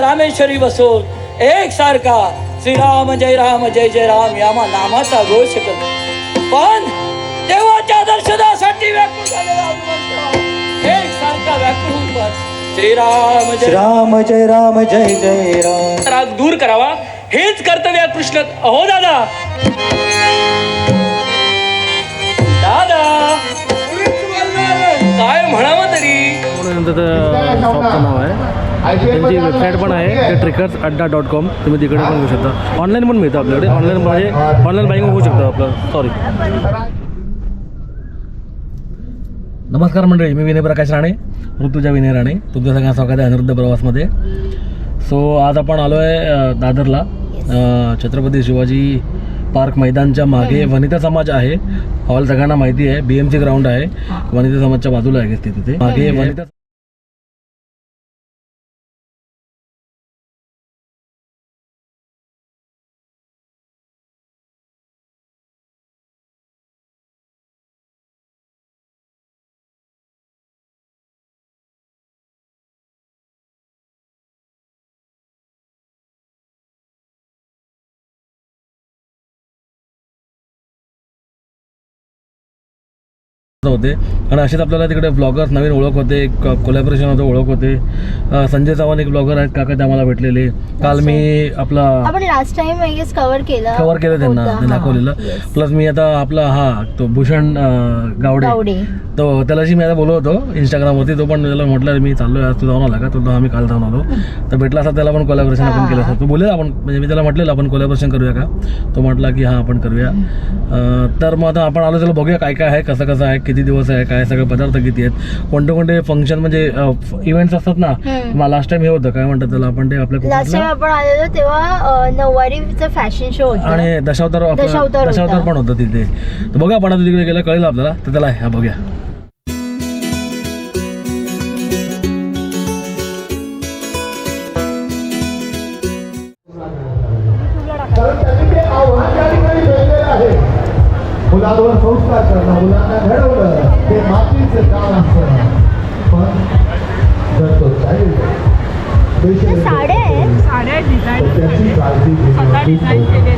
रामेश्वरी बसून एक सारखा. श्रीराम जय राम जय जय राम. या मा नामाचा घोष करतो पण देवाच्या दर्शनासाठी व्याकुळ एक सारखा व्याकुळ श्रीराम जय राम जय राम जय जय राम. राग दूर करावा. हेच कर्तव्य आहे कृष्ण अहो दादा. दादा. काय म्हणावं तरी? नाव आहे. त्यांची वेबसाईट पण आहे ते ट्रिकर्स अड्डा डॉट कॉम तुम्ही तिकडे पण घेऊ शकता. ऑनलाईन पण मिळतं आपल्याकडे. ऑनलाईन म्हणजे ऑनलाईन बाईंग होऊ शकतं आपलं. सॉरी नमस्कार मंडळी मी विनय प्रकाश राणे ऋतुजा विनय राणे. तुमचं सगळ्यांना स्वागत आहे अनिरुद्ध प्रवासमध्ये. सो आज आपण आलो आहे दादरला. छत्रपती शिवाजी पार्क मैदानच्या मागे. वनिता समाज आहे. हॉल सगळ्यांना माहिती आहे. बी एम सी ग्राउंड आहे. वनिता समाजच्या बाजूला आहे ते तिथे. मागे वनिता होते. आणि असेच आपल्याला तिकडे ब्लॉगर्स नवीन ओळख होते कोलॅबरेशन होतं ओळख होते. संजय चव्हाण एक ब्लॉगर आहेत काका ते आम्हाला भेटलेले. काल मी आपला आपण last time I guess cover केलं कव्हर केलं त्यांना. दाखवलेलं. प्लस मी आता आपला हा तो भूषण गावडे. तो त्यालाशी मी आता बोलत होतो इंस्टाग्रामवरती तो पण त्याला म्हटलं मी चाललोय आज तू जाऊन आला का? तो आम्ही काल जाऊन आलो. तर भेटला असता त्याला पण कोलॅबरेशन आपण केलं असतं. तो बोलेल आपण म्हणजे मी त्याला म्हटलेलं आपण कोलॅबरेशन करूया का? तो म्हटला की हां आपण करूया. तर मग आता आपण आलो त्याला बघूया काय काय आहे कसं कसं आहे किती दिवस आहे काय सगळे पदार्थ किती आहेत. कोणते कोणते फंक्शन म्हणजे इव्हेंट्स असतात ना लास्ट टाइम हे होतं काय म्हणतात त्याला आपण ते आपल्या आपण आलेलो तेव्हा नऊवारीचं फॅशन शो होता. आणि दशावतार दशावतार. पण होतं तिथे. बघा आपण तिकडे गेलं कळेल आपल्याला. तर त्याला ह्या बघूया. Saya.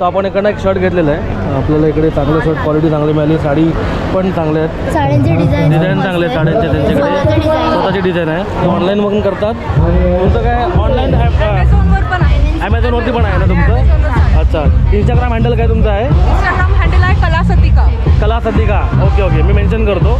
तर आपण इकडनं एक शर्ट घेतलेलं आहे. आपल्याला इकडे चांगलं शर्ट क्वालिटी चांगली मिळाली. साडी पण चांगले आहेत. साड्यांचे डिझाईन डिझाईन चांगले आहेत साड्यांचे त्यांच्याकडे. स्वतःची डिझाईन आहे. ऑनलाईन बघून करतात. तुमचं काय ऑनलाईन ॲमेझॉनवर पण आहे. ॲमेझॉनवरती पण आहे ना तुमचं? अच्छा. इंस्टाग्राम हँडल काय तुमचं आहे? इंस्टाग्राम हँडल आहे कला सतिका. कला सतिका. ओके ओके मी मेन्शन करतो.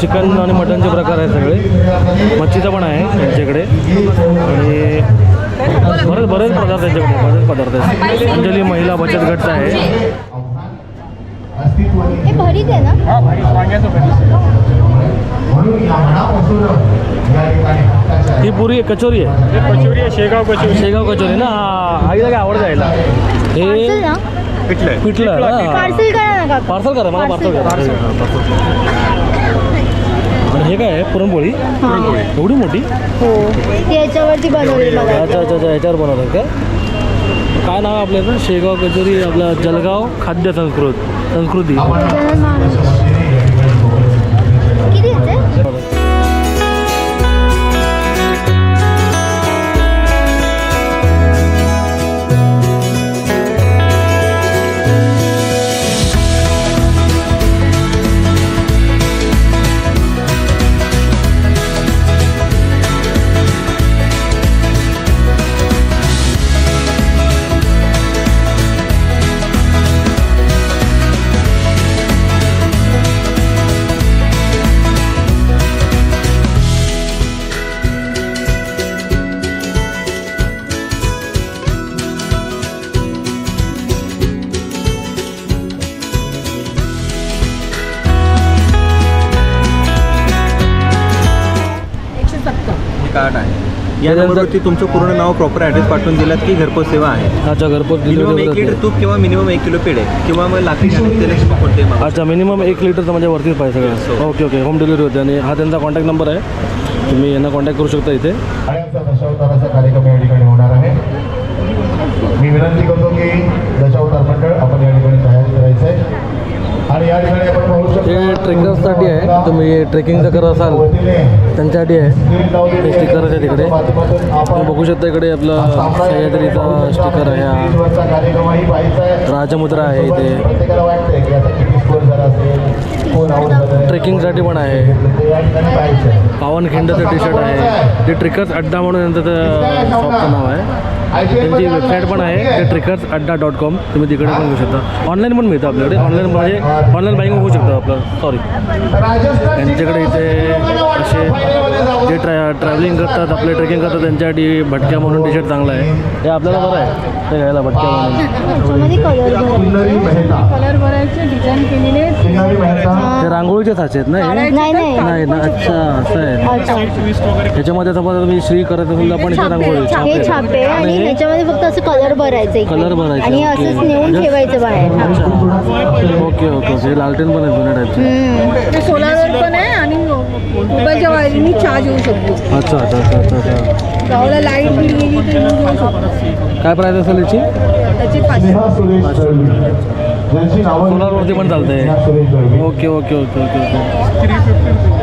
चिकन आणि मटनचे प्रकार आहेत सगळे. मच्छीचं पण आहे त्यांच्याकडे. आणि बरेच बरेच पदार्थ त्यांच्याकडे बरेच पदार्थ आहेत. अंजली महिला बचत गटचा आहे. हे ही पुरी कचोरी आहे. कचोरी आहे शेगाव कचोरी. शेगाव कचोरी ना? आईला काय आवडतं यायला? पार्सल हे पिठलं पिठलं पार्सल करा मला पार्सल करा. हे काय आहे? पुरणपोळी? एवढी मोठी? हो. ती याच्यावरती बनवली अच्छा अच्छा अच्छा याच्यावर बनवतात का? काय नाव आहे? शेगाव कचोरी आपला जलगाव खाद्य संस्कृत संस्कृती. आहे या नंबरवरती तुमचं पूर्ण नाव प्रॉपर ॲड्रेस पाठवून दिलात की घरपोच सेवा आहे. अच्छा घरपोच मिनिमम एक लिटर. तूप किंवा मिनिमम एक किलो पेढे किंवा मग लाकडी कोणते अच्छा मिनिमम एक लिटरचं म्हणजे वरतीच पाहिजे सगळं. ओके ओके होम डिलिव्हरी होते आणि हा त्यांचा कॉन्टॅक्ट नंबर आहे. तुम्ही यांना कॉन्टॅक्ट करू शकता इथे. दशावताराचा कार्यक्रम या ठिकाणी होणार आहे. मी विनंती करतो की दशावतार मंडळ आपण या ठिकाणी तयारी करायचं आहे आणि या ठिकाणी हे ट्रेकर्ससाठी आहे तुम्ही ट्रेकिंग जर करत असाल त्यांच्यासाठी आहे. हे स्टिकर आहे तिकडे तुम्ही बघू शकता इकडे आपलं सह्याद्रीचा स्टिकर आहे हा. राजमुद्रा आहे इथे. ट्रेकिंगसाठी पण आहे. पावनखिंडचं टी शर्ट आहे. ते ट्रेकर्स अड्डा म्हणून त्यांचं शॉपचं नाव आहे. त्यांची वेबसाईट पण आहे ते ट्रिकर्स अड्डा डॉट कॉम तुम्ही तिकडे पण घेऊ शकता. ऑनलाईन पण मिळतं आपल्याकडे. ऑनलाईन म्हणजे ऑनलाईन बाईंग होऊ शकतं आपलं. सॉरी त्यांच्याकडे इथे असे जे ट्रॅ ट्रॅव्हलिंग करतात आपले ट्रेकिंग करतात त्यांच्यासाठी भटक्या म्हणून टी शर्ट चांगला आहे. हे आपल्याला बरं आहे. ते घ्यायला भटक्या म्हणून. ते रांगोळीचे साचे आहेत ना हे? नाही नाही. नाही ना अच्छा असं आहे. त्याच्यामध्ये समजा तुम्ही श्री करत असेल तर आपण इथे रांगोळी हे छापे. आणि ह्याच्यामध्ये फक्त असं कलर भरायचं. कलर भरायचे, आणि. असंच नेऊन ठेवायचं बाहेर. Okay okay. ओके लालटेन पण आहे जुन्या टाईपचे हम्म. ते सोलारवर पण आहे आणि मोबाईलच्या वायरीने चार्ज होऊ शकतो. अच्छा अच्छा अच्छा अच्छा अच्छा. गावाला लाइट बिल गेली तर शकतो. काय प्राईस असेल याची? त्याचे पाचशे. सोलारवरती पण चालतंय. Okay okay okay okay okay.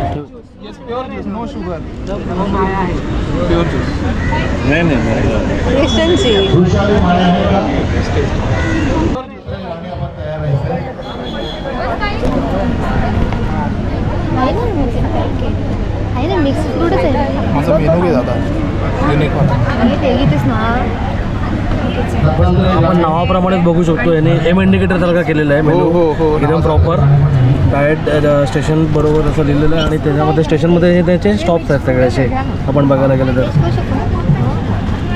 नाही नाही क्रिश्चनची वृषाली माने आहे का? आणि आपण तयार राहायचं आहे ना आहे ना मिक्स फ्रूटच आहे. ना माझा मेनू घे दादा. युनिक ते घेतेस ना. आपण नावाप्रमाणेच बघू शकतो. याने एम इंडिकेटर सारखा केलेला आहे हो, हो, हो. एकदम प्रॉपर डायरेक्ट स्टेशन बरोबर असं लिहिलेलं आहे आणि त्याच्यामध्ये स्टेशनमध्ये हे त्याचे स्टॉप्स आहेत सगळे असे आपण बघायला गेलं तर.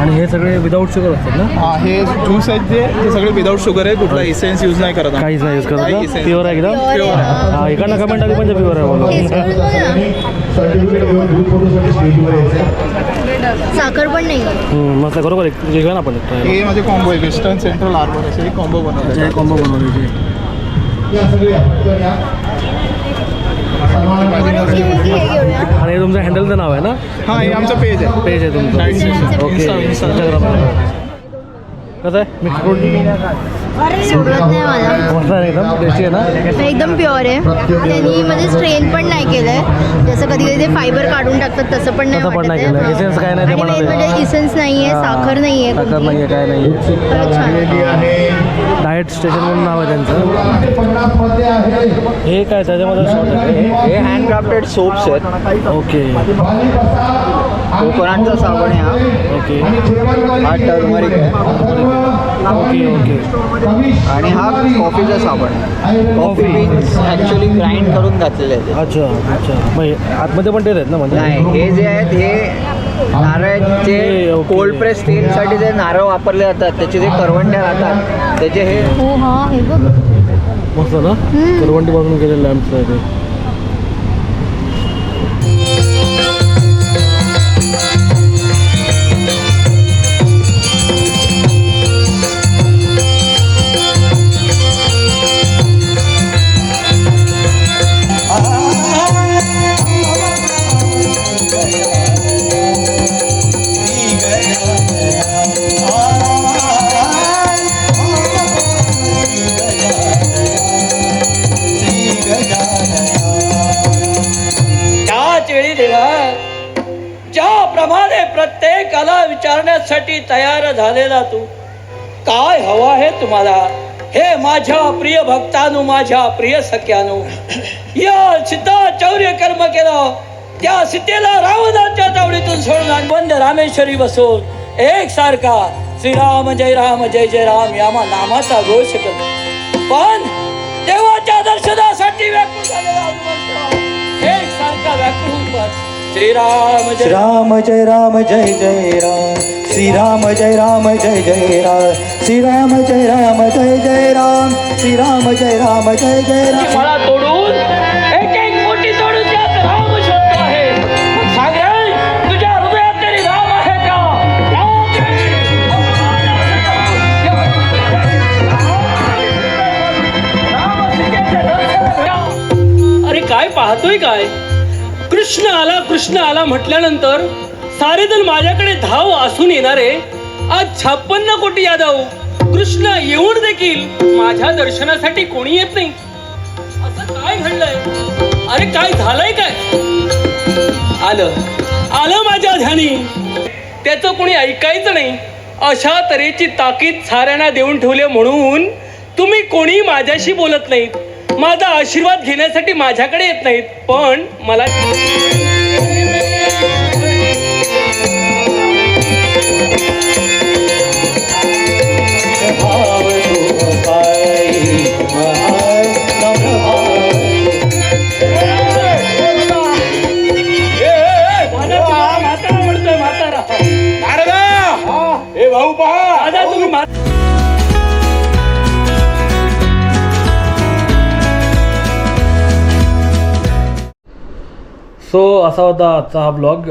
आणि हे सगळे विदाऊट शुगर असतात ना? हा हे ज्यूस आहेत जे. ते सगळे विदाऊट शुगर आहे. कुठला इसेन्स यूज नाही करत. काहीच नाही यूज करत. प्युअर आहे एकदम? Pure आहे. हा इकडनं कमेंट आली म्हणजे प्युअर आहे सर्टिफिकेट घेऊन फोटोसाठी स्टेजवर यायचं साखर पण नाही. हम्म, मस्त बरोबर एक घेऊया ना आपण. हे माझे कॉम्बो आहे. वेस्टर्न सेंट्रल आर्बर असे कॉम्बो बनवले हे कॉम्बो बनवली या सगळे आणि तुमचं हँडलचं नाव आहे ना? हा हे आमचं पेज आहे. पेज आहे तुमचं. ओके इंस्टाग्राम कसं आहे? मिक्स फ्रूट सोडत नाही मला मस्त आहे एकदम टेस्टी आहे ना? पण एकदम प्युअर आहे. त्यांनी म्हणजे स्ट्रेन पण नाही केलंय. जसं कधी कधी ते फायबर काढून टाकतात तसं पण नाही तसं पण वाटत नाही आहे. केलं. काय नाही ते आणि म्हणाले. main म्हणजे इसेन्स नाहीये साखर नाहीये साखर नाही आहे काय नाही आहे खरंच छान. आहे. आहे डाएट स्टेशन म्हणून नाव आहे त्यांचं. आहे हे काय त्याच्यामध्ये शॉर्ट आहे? हे हँडक्राफ्टेड सोप्स आहेत. ओके खाली बसा. आणि कोकोनटचा साबण आहे हा. ओके. हा टर्मरिक आहे. Okay okay. आणि हा कॉफीचा साबण आहे. कॉफी. बीन्स ॲक्च्युली ग्राइंड करून घातलेले आहेत अच्छा अच्छा. आतमध्ये पण तेच आहेत ना म्हणजे? नाही हे जे आहेत हे नारळाचे. कोल्ड प्रेस तेलसाठी जे नारळ वापरले जातात त्याचे जे करवंट्या राहतात त्याचे हे हो हा हे बघ. मस्त ना? करवंटीपासून केलेलं लॅम्प्स आहे त्याच वेळी देवा ज्याप्रमाणे प्रत्येकाला विचारण्यासाठी तयार झालेला तू काय हवा आहे तुम्हाला? हे माझ्या प्रिय भक्तानु माझ्या प्रिय सख्यानु. या सीता चौर्य कर्म केलं. त्या सीतेला रावणाच्या तावडीतून सोडून आणि. बंद रामेश्वरी बसून एक सारखा श्रीराम जय राम जय जय राम या नामाचा घोष करतो. पण देवाच्या दर्शनासाठी व्याकुळ श्री जय राम जय राम जय जय राम श्रीराम राम जय राम जय जय राम श्री राम जय राम जय जय राम श्री राम जय राम जय जय राम आहे. अरे काय पाहतोय काय कृष्ण आला कृष्ण आला म्हटल्यानंतर सारेजण माझ्याकडे धाव असून येणारे. आज छप्पन्न कोटी यादव कृष्ण येऊन देखील माझ्या दर्शनासाठी कोणी येत नाही. असं काय घडलंय? अरे काय झालंय काय? आलं. आलं माझ्या ध्यानी. त्याचं कोणी ऐकायचं नाही. अशा तऱ्हेची ताकीद साऱ्यांना देऊन ठेवले म्हणून तुम्ही कोणी माझ्याशी बोलत नाहीत. माझा आशीर्वाद घेण्यासाठी माझ्याकडे येत नाहीत पण मला असा होता आजचा हा ब्लॉग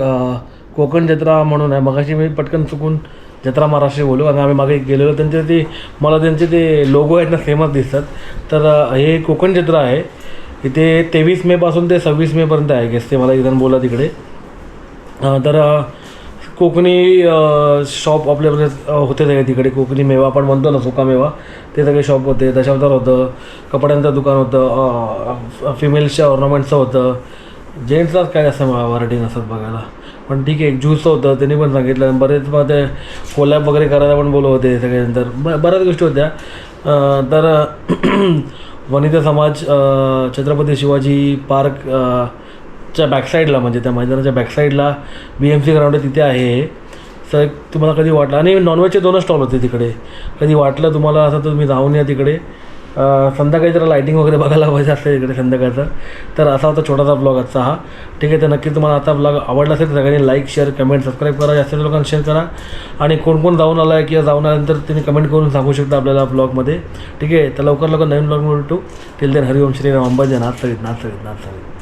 कोकण जत्रा म्हणून आहे. मगाशी मी पटकन चुकून जत्रा महाराष्ट्र बोलू आणि आम्ही मागे गेलेलो. त्यांचे ते मला त्यांचे ते लोगो आहेत ना सेमच दिसतात. तर हे कोकण जत्रा आहे. इथे तेवीस मेपासून ते सव्वीस मेपर्यंत आहे. गेस ते मला इथं बोला तिकडे. तर कोकणी शॉप आपल्याकडे होते सगळे तिकडे. कोकणी मेवा आपण म्हणतो ना सुका मेवा. ते सगळे शॉप होते. दशावतार होतं. कपड्यांचं दुकान होतं. फिमेल्सच्या ऑर्नामेंट्सचं होतं. जेंट्सलाच काय असं व्हरायटी नसतात बघायला. पण ठीक आहे एक ज्यूसचं होतं त्यांनी पण सांगितलं. बरेच मग ते कोलॅब वगैरे करायला पण बोलत होते सगळ्यानंतर ब बऱ्याच गोष्टी होत्या. तर वनिता समाज छत्रपती शिवाजी पार्क च्या बॅकसाईडला म्हणजे त्या मैदानाच्या बॅकसाईडला बी एम सी ग्राउंड तिथे आहे. हे सर तुम्हाला कधी वाटलं? आणि नॉनव्हेजचे दोनच स्टॉल होते तिकडे. कधी वाटलं तुम्हाला असं तर तुम्ही जाऊन या तिकडे? संध्याकाळी जरा लायटिंग वगैरे बघायला पाहिजे असते तिकडे संध्याकाळचं. तर असा होता छोटासा ब्लॉग आजचा हा. ठीक आहे तर नक्की तुम्हाला आता ब्लॉग आवडला असेल तर सगळ्यांनी लाईक शेअर कमेंट सबस्क्राईब करा. जास्त लोकांना शेअर करा. आणि कोण कोण जाऊन आला आहे किंवा जाऊन आल्यानंतर त्यांनी कमेंट करून सांगू शकता आपल्याला ब्लॉगमध्ये ठीक आहे तर लवकर लवकर नवीन ब्लॉग भेटू. टिल देन हरिओम श्रीराम अंबाजी नाथ सगळीत नाथ सगळीत नाथ सगळीत.